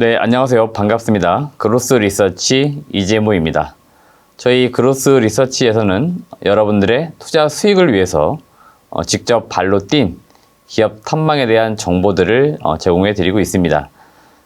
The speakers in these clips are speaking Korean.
네, 안녕하세요. 반갑습니다. 그로스 리서치 이재모입니다. 저희 그로스 리서치에서는 여러분들의 투자 수익을 위해서 어, 직접 발로 뛴 기업 탐방에 대한 정보들을 어, 제공해 드리고 있습니다.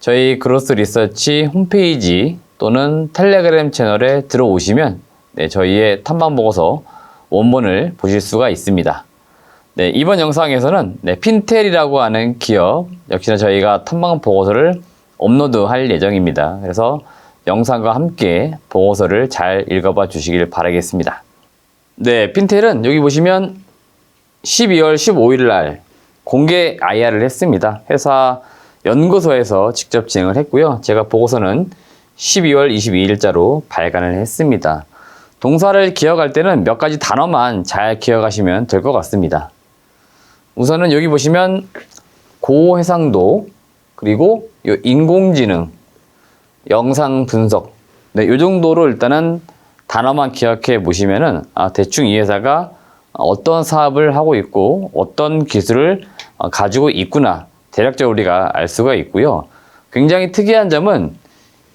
저희 그로스 리서치 홈페이지 또는 텔레그램 채널에 들어오시면 네, 저희의 탐방 보고서 원본을 보실 수가 있습니다. 네, 이번 영상에서는 네, 핀텔이라고 하는 기업 역시나 저희가 탐방 보고서를 업로드 할 예정입니다. 그래서 영상과 함께 보고서를 잘 읽어봐 주시길 바라겠습니다. 네, 핀텔은 여기 보시면 12월 15일 날 공개 IR을 했습니다. 회사 연구소에서 직접 진행을 했고요. 제가 보고서는 12월 22일자로 발간을 했습니다. 동사를 기억할 때는 몇 가지 단어만 잘 기억하시면 될 것 같습니다. 우선은 여기 보시면 고해상도 그리고 요 인공지능, 영상 분석, 네, 요 정도로 일단은 단어만 기억해 보시면은 아, 대충 이 회사가 어떤 사업을 하고 있고 어떤 기술을 어, 가지고 있구나 대략적으로 우리가 알 수가 있고요. 굉장히 특이한 점은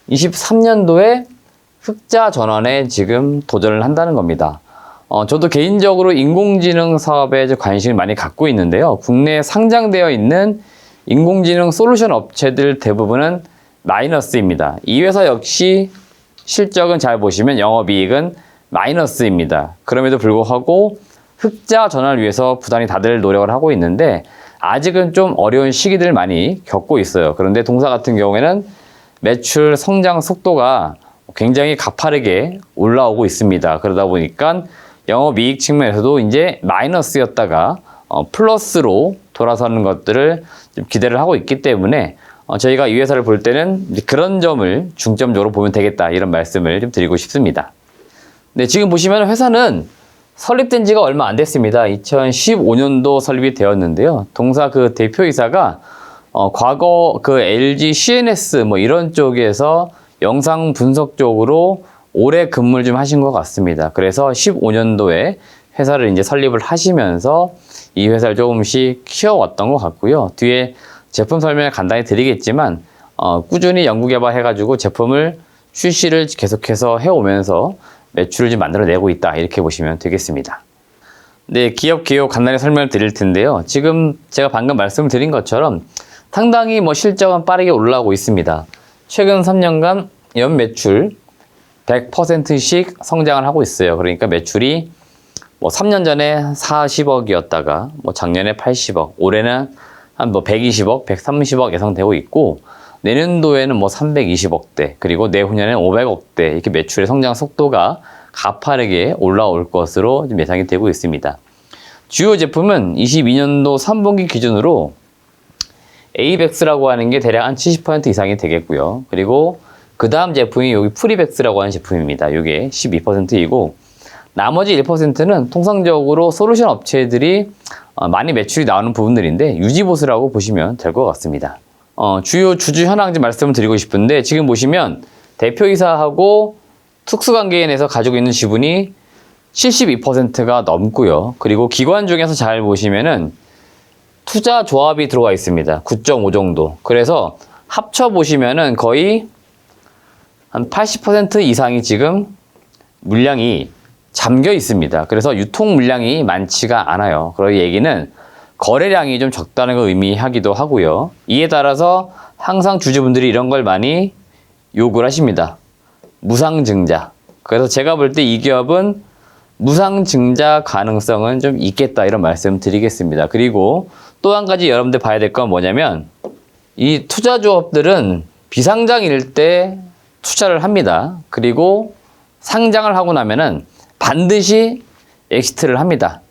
23년도에 흑자 전환에 지금 도전을 한다는 겁니다. 어, 저도 개인적으로 인공지능 사업에 관심을 많이 갖고 있는데요. 국내에 상장되어 있는 인공지능 솔루션 업체들 대부분은 마이너스입니다. 이 회사 역시 실적은 잘 보시면 영업이익은 마이너스입니다. 그럼에도 불구하고 흑자 전환을 위해서 부단히 다들 노력을 하고 있는데 아직은 좀 어려운 시기들을 많이 겪고 있어요. 그런데 동사 같은 경우에는 매출 성장 속도가 굉장히 가파르게 올라오고 있습니다. 그러다 보니까 영업이익 측면에서도 이제 마이너스였다가 어, 플러스로 돌아서는 것들을 좀 기대를 하고 있기 때문에 어, 저희가 이 회사를 볼 때는 그런 점을 중점적으로 보면 되겠다 이런 말씀을 좀 드리고 싶습니다. 네, 지금 보시면 회사는 설립된 지가 얼마 안 됐습니다. 2015년도 설립이 되었는데요. 동사 그 대표이사가 어, 과거 그 LG CNS 뭐 이런 쪽에서 영상 분석 쪽으로 오래 근무를 좀 하신 것 같습니다. 그래서 15년도에 회사를 이제 설립을 하시면서 이 회사를 조금씩 키워왔던 것 같고요. 뒤에 제품 설명을 간단히 드리겠지만 어, 꾸준히 연구 개발 해가지고 제품을 출시를 계속해서 해오면서 매출을 좀 만들어내고 있다 이렇게 보시면 되겠습니다. 네, 기업 기업 간단히 설명을 드릴 텐데요. 지금 제가 방금 말씀을 드린 것처럼 상당히 뭐 실적은 빠르게 올라오고 있습니다. 최근 3년간 연 매출 100%씩 성장을 하고 있어요. 그러니까 매출이 뭐 3년 전에 40억이었다가 뭐 작년에 80억, 올해는 한 뭐 120억, 130억 예상되고 있고 내년도에는 뭐 320억대, 그리고 내후년에는 500억대 이렇게 매출의 성장 속도가 가파르게 올라올 것으로 좀 예상이 되고 있습니다. 주요 제품은 22년도 3분기 기준으로 에이벡스라고 하는 게 대략 한 70% 이상이 되겠고요. 그리고 그 다음 제품이 여기 프리벡스라고 하는 제품입니다. 이게 12%이고 나머지 1%는 통상적으로 솔루션 업체들이 어, 많이 매출이 나오는 부분들인데 유지보수라고 보시면 될 것 같습니다. 어, 주요 주주 현황 좀 말씀을 드리고 싶은데 지금 보시면 대표이사하고 특수관계인에서 가지고 있는 지분이 72%가 넘고요. 그리고 기관 중에서 잘 보시면은 투자 조합이 들어가 있습니다. 9.5 정도. 그래서 합쳐 보시면은 거의 한 80% 이상이 지금 물량이 잠겨 있습니다. 그래서 유통 물량이 많지가 않아요. 그런 얘기는 거래량이 좀 적다는 걸 의미하기도 하고요. 이에 따라서 항상 주주분들이 이런 걸 많이 요구를 하십니다. 무상증자. 그래서 제가 볼 때 이 기업은 무상증자 가능성은 좀 있겠다 이런 말씀 드리겠습니다. 그리고 또 한 가지 여러분들 봐야 될 건 뭐냐면 이 투자조합들은 비상장일 때 투자를 합니다. 그리고 상장을 하고 나면은 반드시 엑시트를 합니다.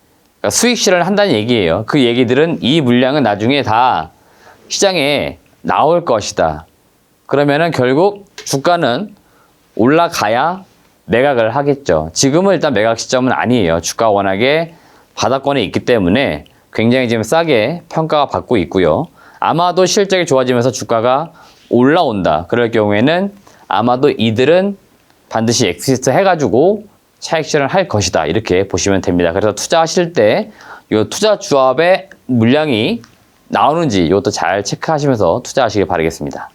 그러니까 수익 실현을 한다는 얘기예요. 그 얘기들은 이 물량은 나중에 다 시장에 나올 것이다. 그러면은 결국 주가는 올라가야 매각을 하겠죠. 지금은 일단 매각 시점은 아니에요. 주가 워낙에 바닥권에 있기 때문에 굉장히 지금 싸게 평가가 받고 있고요. 아마도 실적이 좋아지면서 주가가 올라온다. 그럴 경우에는 아마도 이들은 반드시 엑시트 해가지고 차익 실현을 할 것이다. 이렇게 보시면 됩니다. 그래서 투자하실 때 이 투자 조합의 물량이 나오는지 이것도 잘 체크하시면서 투자하시길 바라겠습니다.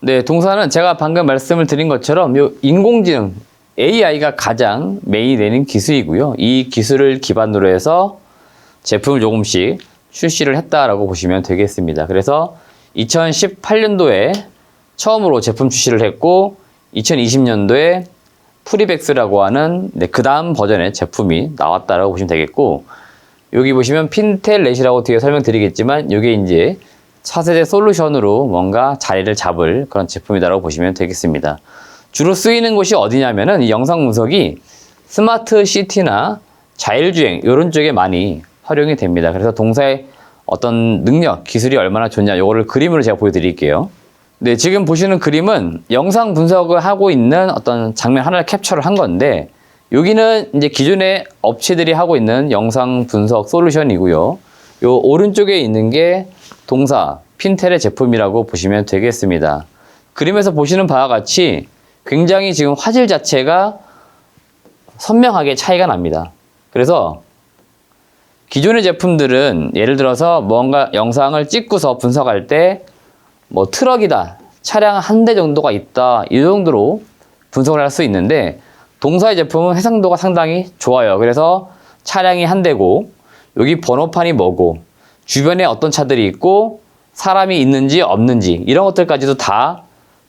네, 동사는 제가 방금 말씀을 드린 것처럼 요 인공지능 AI가 가장 메인이 되는 기술이고요. 이 기술을 기반으로 해서 제품을 조금씩 출시를 했다라고 보시면 되겠습니다. 그래서 2018년도에 처음으로 제품 출시를 했고 2020년도에 프리백스라고 하는 네, 그 다음 버전의 제품이 나왔다라고 보시면 되겠고 여기 보시면 핀텔렛이라고 뒤에 설명드리겠지만 이게 이제 차세대 솔루션으로 뭔가 자리를 잡을 그런 제품이다라고 보시면 되겠습니다. 주로 쓰이는 곳이 어디냐면은 이 영상 분석이 스마트 시티나 자율주행 이런 쪽에 많이 활용이 됩니다. 그래서 동사의 어떤 능력, 기술이 얼마나 좋냐 이거를 그림으로 제가 보여드릴게요. 네, 지금 보시는 그림은 영상 분석을 하고 있는 어떤 장면 하나를 캡처를 한 건데 여기는 이제 기존의 업체들이 하고 있는 영상 분석 솔루션이고요. 요 오른쪽에 있는 게 동사 핀텔의 제품이라고 보시면 되겠습니다. 그림에서 보시는 바와 같이 굉장히 지금 화질 자체가 선명하게 차이가 납니다. 그래서 기존의 제품들은 예를 들어서 뭔가 영상을 찍고서 분석할 때 뭐 트럭이다, 차량 한 대 정도가 있다, 이 정도로 분석을 할 수 있는데 동사의 제품은 해상도가 상당히 좋아요. 그래서 차량이 한 대고 여기 번호판이 뭐고 주변에 어떤 차들이 있고 사람이 있는지 없는지 이런 것들까지도 다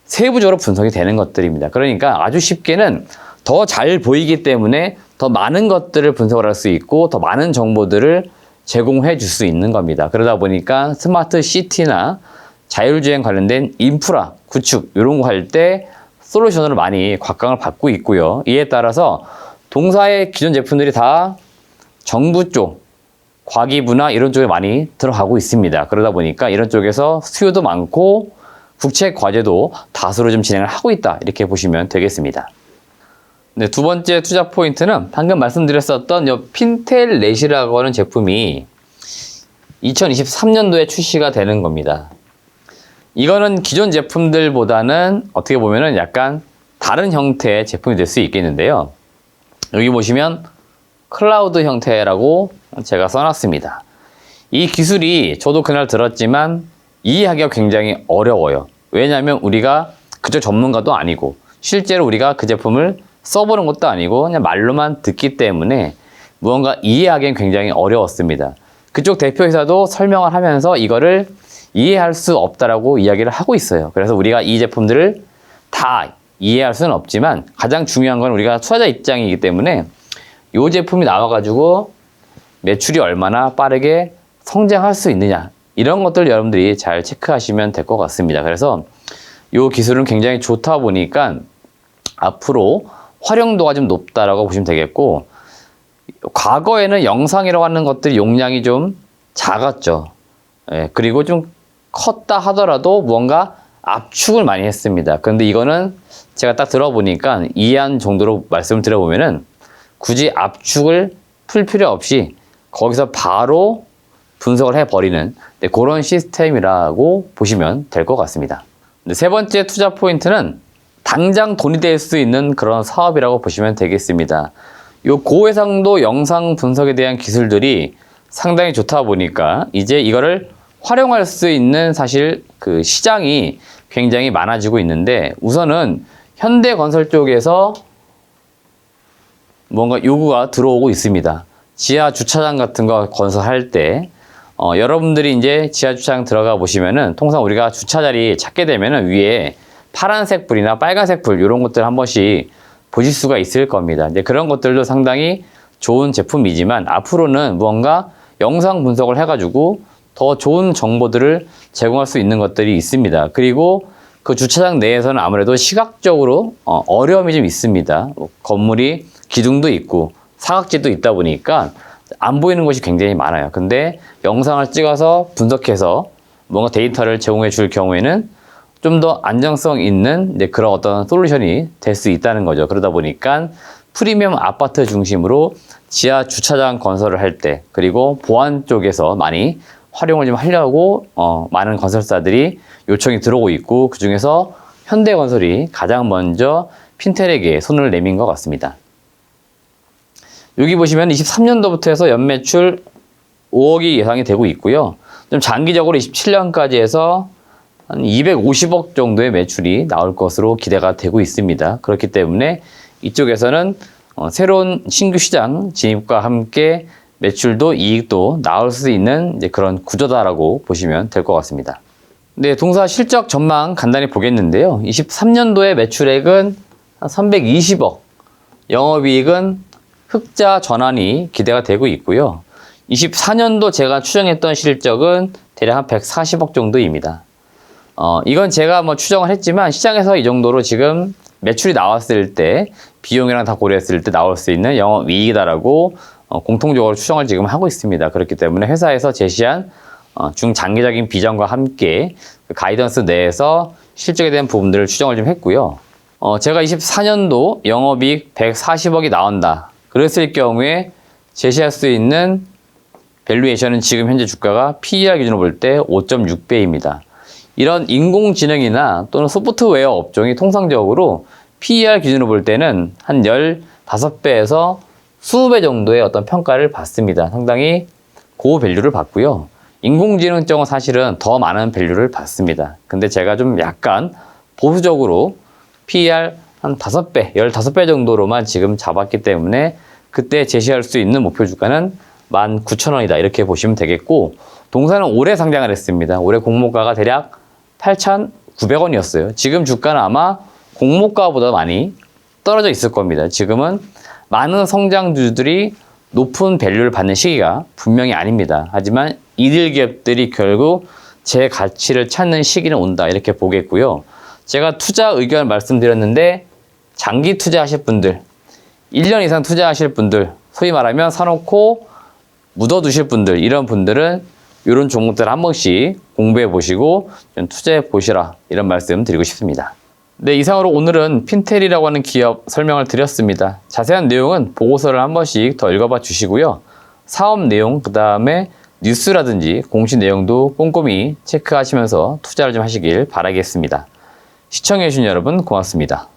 세부적으로 분석이 되는 것들입니다. 그러니까 아주 쉽게는 더 잘 보이기 때문에 더 많은 것들을 분석을 할 수 있고 더 많은 정보들을 제공해 줄 수 있는 겁니다. 그러다 보니까 스마트 시티나 자율주행 관련된 인프라 구축 이런 거 할 때 솔루션으로 많이 곽강을 받고 있고요. 이에 따라서 동사의 기존 제품들이 다 정부 쪽 과기부나 이런 쪽에 많이 들어가고 있습니다. 그러다 보니까 이런 쪽에서 수요도 많고 국책 과제도 다수로 좀 진행을 하고 있다. 이렇게 보시면 되겠습니다. 네, 두 번째 투자 포인트는 방금 말씀드렸었던 요 핀텔렛이라고 하는 제품이 2023년도에 출시가 되는 겁니다. 이거는 기존 제품들보다는 어떻게 보면은 약간 다른 형태의 제품이 될 수 있겠는데요. 여기 보시면 클라우드 형태라고 제가 써놨습니다. 이 기술이 저도 그날 들었지만 이해하기가 굉장히 어려워요. 왜냐하면 우리가 그쪽 전문가도 아니고 실제로 우리가 그 제품을 써보는 것도 아니고 그냥 말로만 듣기 때문에 무언가 이해하기엔 굉장히 어려웠습니다. 그쪽 대표회사도 설명을 하면서 이거를 이해할 수 없다라고 이야기를 하고 있어요. 그래서 우리가 이 제품들을 다 이해할 수는 없지만 가장 중요한 건 우리가 투자자 입장이기 때문에 이 제품이 나와가지고 매출이 얼마나 빠르게 성장할 수 있느냐 이런 것들 여러분들이 잘 체크하시면 될 것 같습니다. 그래서 이 기술은 굉장히 좋다 보니까 앞으로 활용도가 좀 높다라고 보시면 되겠고 과거에는 영상이라고 하는 것들이 용량이 좀 작았죠. 예, 그리고 좀 컸다 하더라도 뭔가 압축을 많이 했습니다. 그런데 이거는 제가 딱 들어보니까 이해한 정도로 말씀을 드려보면은 굳이 압축을 풀 필요 없이 거기서 바로 분석을 해버리는 네, 그런 시스템이라고 보시면 될 것 같습니다. 네, 세 번째 투자 포인트는 당장 돈이 될 수 있는 그런 사업이라고 보시면 되겠습니다. 이 고해상도 영상 분석에 대한 기술들이 상당히 좋다 보니까 이제 이거를 활용할 수 있는 사실 그 시장이 굉장히 많아지고 있는데 우선은 현대건설 쪽에서 뭔가 요구가 들어오고 있습니다. 지하 주차장 같은 거 건설할 때 어, 여러분들이 이제 지하 주차장 들어가 보시면은 통상 우리가 주차 자리 찾게 되면은 위에 파란색 불이나 빨간색 불 이런 것들 한 번씩 보실 수가 있을 겁니다. 이제 그런 것들도 상당히 좋은 제품이지만 앞으로는 무언가 영상 분석을 해가지고 더 좋은 정보들을 제공할 수 있는 것들이 있습니다. 그리고 그 주차장 내에서는 아무래도 시각적으로 어, 어려움이 좀 있습니다. 뭐 건물이 기둥도 있고 사각지도 있다 보니까 안 보이는 것이 굉장히 많아요. 근데 영상을 찍어서 분석해서 뭔가 데이터를 제공해 줄 경우에는 좀 더 안정성 있는 이제 그런 어떤 솔루션이 될 수 있다는 거죠. 그러다 보니까 프리미엄 아파트 중심으로 지하 주차장 건설을 할 때 그리고 보안 쪽에서 많이 활용을 좀 하려고 어, 많은 건설사들이 요청이 들어오고 있고 그 중에서 현대건설이 가장 먼저 핀텔에게 손을 내민 것 같습니다. 여기 보시면 23년도부터 해서 연매출 5억이 예상이 되고 있고요. 좀 장기적으로 27년까지 해서 한 250억 정도의 매출이 나올 것으로 기대가 되고 있습니다. 그렇기 때문에 이쪽에서는 어, 새로운 신규 시장 진입과 함께 매출도 이익도 나올 수 있는 이제 그런 구조다라고 보시면 될 것 같습니다. 네, 동사 실적 전망 간단히 보겠는데요. 23년도의 매출액은 한 320억, 영업이익은 흑자 전환이 기대가 되고 있고요. 24년도 제가 추정했던 실적은 대략 한 140억 정도입니다. 어, 이건 제가 뭐 추정을 했지만 시장에서 이 정도로 지금 매출이 나왔을 때 비용이랑 다 고려했을 때 나올 수 있는 영업 이익이다라고 어, 공통적으로 추정을 지금 하고 있습니다. 그렇기 때문에 회사에서 제시한 어, 중장기적인 비전과 함께 그 가이던스 내에서 실적에 대한 부분들을 추정을 좀 했고요. 어, 제가 24년도 영업이익 140억이 나온다. 그랬을 경우에 제시할 수 있는 밸류에이션은 지금 현재 주가가 PER 기준으로 볼 때 5.6배입니다. 이런 인공지능이나 또는 소프트웨어 업종이 통상적으로 PER 기준으로 볼 때는 한 15배에서 20배 정도의 어떤 평가를 받습니다. 상당히 고 밸류를 받고요. 인공지능 쪽은 사실은 더 많은 밸류를 받습니다. 근데 제가 좀 약간 보수적으로 PER 한 5배, 15배 정도로만 지금 잡았기 때문에 그때 제시할 수 있는 목표 주가는 19,000원이다. 이렇게 보시면 되겠고, 동사는 올해 상장을 했습니다. 올해 공모가가 대략 8,900원이었어요. 지금 주가는 아마 공모가보다 많이 떨어져 있을 겁니다. 지금은 많은 성장주들이 높은 밸류를 받는 시기가 분명히 아닙니다. 하지만 이들 기업들이 결국 제 가치를 찾는 시기는 온다. 이렇게 보겠고요. 제가 투자 의견 말씀드렸는데 장기 투자하실 분들, 1년 이상 투자하실 분들, 소위 말하면 사놓고 묻어두실 분들, 이런 분들은 이런 종목들 한 번씩 공부해 보시고 좀 투자해 보시라 이런 말씀 드리고 싶습니다. 네, 이상으로 오늘은 핀텔이라고 하는 기업 설명을 드렸습니다. 자세한 내용은 보고서를 한 번씩 더 읽어봐 주시고요. 사업 내용, 그 다음에 뉴스라든지 공시 내용도 꼼꼼히 체크하시면서 투자를 좀 하시길 바라겠습니다. 시청해주신 여러분 고맙습니다.